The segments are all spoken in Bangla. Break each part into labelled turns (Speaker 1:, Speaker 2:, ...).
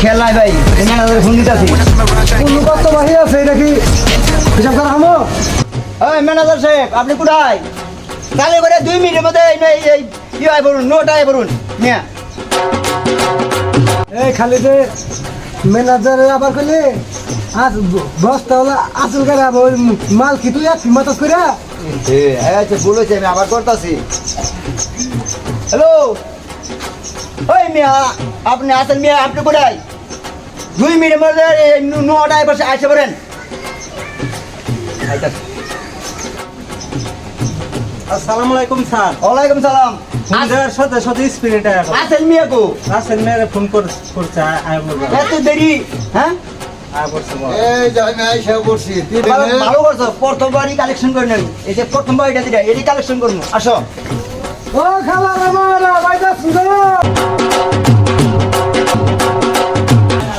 Speaker 1: খেয়াল নাই ভাই ফোন দিতেছি
Speaker 2: কোন কত বাহি আছে এটা কি হিসাব করা হামো
Speaker 1: ওই ম্যানেজার সাহেব আপনি কোথায়? কালে করে দুই মিনিটের মধ্যে এই হয় বলুন নোট আয় বলুন মিয়া।
Speaker 2: এই খালি যে ম্যানেজার আবার কইলে আজ বস্তা হলো আসল করে মাল কি তুই এক মাতাস করে
Speaker 1: আচ্ছা আমি আবার করতেছি। হ্যালো? ওই মিয়া আপনি আসেন মিয়া আপনি কোথায়? দুই মিনিটের মধ্যে নটায় বসে আসে পড়েন
Speaker 3: আসসালামু আলাইকুম স্যার।
Speaker 1: ওয়ালাইকুম সালাম।
Speaker 3: ফোন সাথে সাথে স্পিরিট
Speaker 1: আসেন মিয়া কো?
Speaker 3: আসেন মেরে ফোন করছে আয়- আয় বলব
Speaker 1: এত দেরি হ্যাঁ? কালেকশন করে নেই এই যে প্রথমবার এটা দিটা এটি কালেকশন করব। আসো।
Speaker 2: ও খালা আমার বাইদা সুন্দর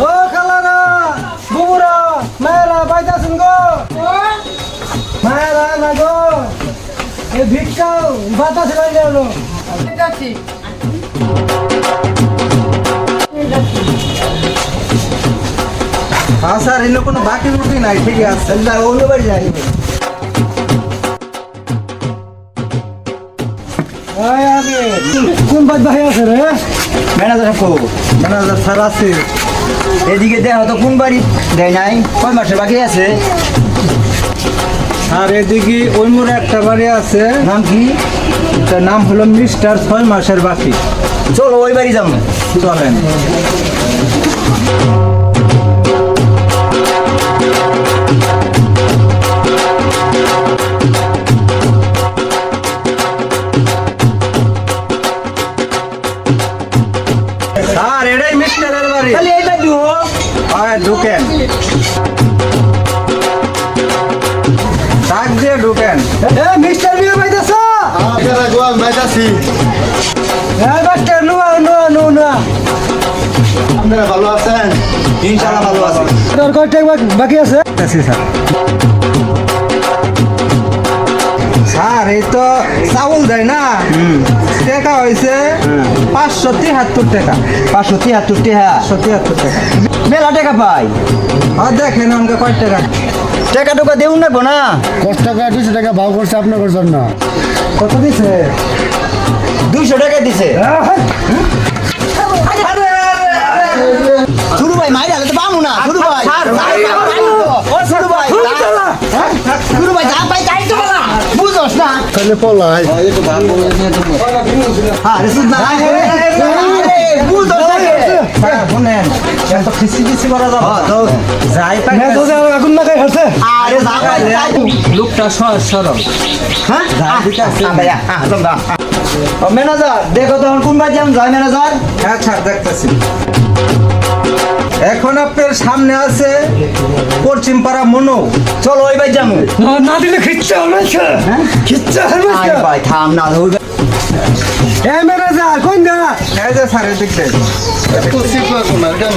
Speaker 2: ও খালারা বুবুরা, মায়েরা বাইদা সুন্দর মায়েরা, না গো, এ ভিক্ষা, বাতাস লাগে গেল
Speaker 3: হ্যাঁ স্যার এগুলো কোনো বাকি রুটি নাই? ঠিক আছে
Speaker 1: আল্লাহ অন্য বাড়ি যাই।
Speaker 2: কোন বাদ আছে রে?
Speaker 1: ম্যানেজার কো।
Speaker 3: ম্যানেজার স্যার আছে।
Speaker 1: এদিকে দেখ তো কোন বাড়ি দেয় নাই? কয় মাসের বাকি আছে?
Speaker 3: আর এদিকে ওই মোড়ে একটা বাড়ি আছে।
Speaker 1: নাম কি?
Speaker 3: তার নাম হলো মিস্টার ছয় মাসের বাকি।
Speaker 1: চলো ওই বাড়ি যাব।
Speaker 3: চলেন। হয় ঢুকেন। ডাক দিয়ে ঢুকেন।
Speaker 2: এ মিস্টার বিয়ে বাইদাছ
Speaker 4: আপনারা গোয়াল বাইতাছি?
Speaker 2: এই বাস্টার নুয়া নুয়া নুয়া নুয়া।
Speaker 4: আপনারা ভালো আছেন?
Speaker 1: ইনশাআল্লাহ ভালো আছে।
Speaker 2: তোর কয়টা বাকি আছে?
Speaker 3: আছি স্যার। স্যার এই তো চাউল দেয় না। টাকা হয়েছে পাঁচশো তিয়াত্তর টাকা।
Speaker 1: পাঁচশো তিয়াত্তর টাকা
Speaker 3: পাঁচশো তিয়াত্তর টাকা।
Speaker 1: মেলা টাকা পাই।
Speaker 3: আর দেখেন আমাকে কয় টাকা?
Speaker 1: টাকা টুকা দেউন না না
Speaker 4: কত টাকা দুশো টাকা ভাও করছে আপনার জন্য।
Speaker 2: কত দিছে?
Speaker 1: দুইশো টাকা দিছে। পাই তাই
Speaker 3: লোকটা সরল
Speaker 1: হ্যাঁ ম্যানেজার দেখো তখন কোন বাড়ি যাম যায় ম্যানেজার
Speaker 3: হ্যাঁ স্যার দেখতেছি। এখন আপনার সামনে আছে পশ্চিম পাড়া মনো।
Speaker 1: চলো ওই বাড়ি যাব।
Speaker 2: না দিলে খিচ্ছা হবে খিচ্ছা হবে
Speaker 1: ভাই থাম না ওই বাড়ি-
Speaker 2: এ ম্যানেজার কোন দা?
Speaker 3: এই যে স্যার এদিক। দিয়ে।
Speaker 4: একটু সিপা কোনার কেন?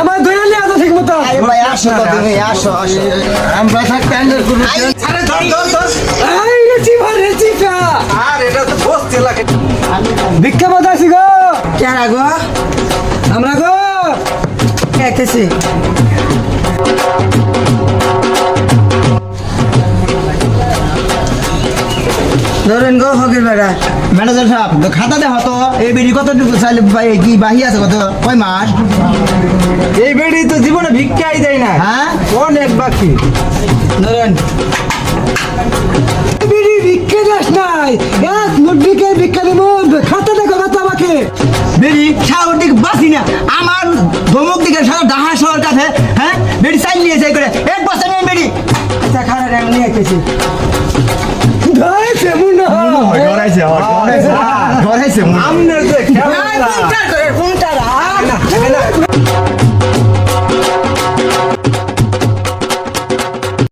Speaker 2: আমার দয়া নিয়ে আসো ঠিক মতো
Speaker 1: ভাই আসো তো তুমি আসো আসো।
Speaker 4: আমরা থাকতে আইনের কোনো
Speaker 3: আরে ধর ধর ধর।
Speaker 2: এই রে চিপা রে চিপা।
Speaker 3: আর এটা তো বস্তি এলাকা
Speaker 2: ভিক্ষা বাতাসি গো।
Speaker 5: কারা গো?
Speaker 2: আমরা গো।
Speaker 5: খাইতেছি ধরেন গো হকির বেড়া।
Speaker 1: ম্যানেজার সাহেব তো খাতা দেখো তো। এই বেরি কত চাইলে কি বাহি আছে কত? কয় মাস?
Speaker 3: এই বেড়ি তো জীবনে ভিক্ষাই দেয় না।
Speaker 1: হ্যাঁ?
Speaker 3: অনেক বাকি।
Speaker 1: ধরেন।
Speaker 2: বিড়ি ভিক্ষা দাস নাই। এক মুদ্রিকে ভিক্ষা দিব। খাতা দেখো খাতা আমাকে।
Speaker 1: বেরি সাগর দিকে বাসি না। আমার ধমক দিকে সারা ডাহা শহর কাছে হ্যাঁ? বেরি চাইল নিয়েছে করে। এক বছর নেই বেরি
Speaker 5: আচ্ছা আমি নিয়ে আইতেছি
Speaker 2: ধরেছে
Speaker 3: আমনের দেখে কোনটা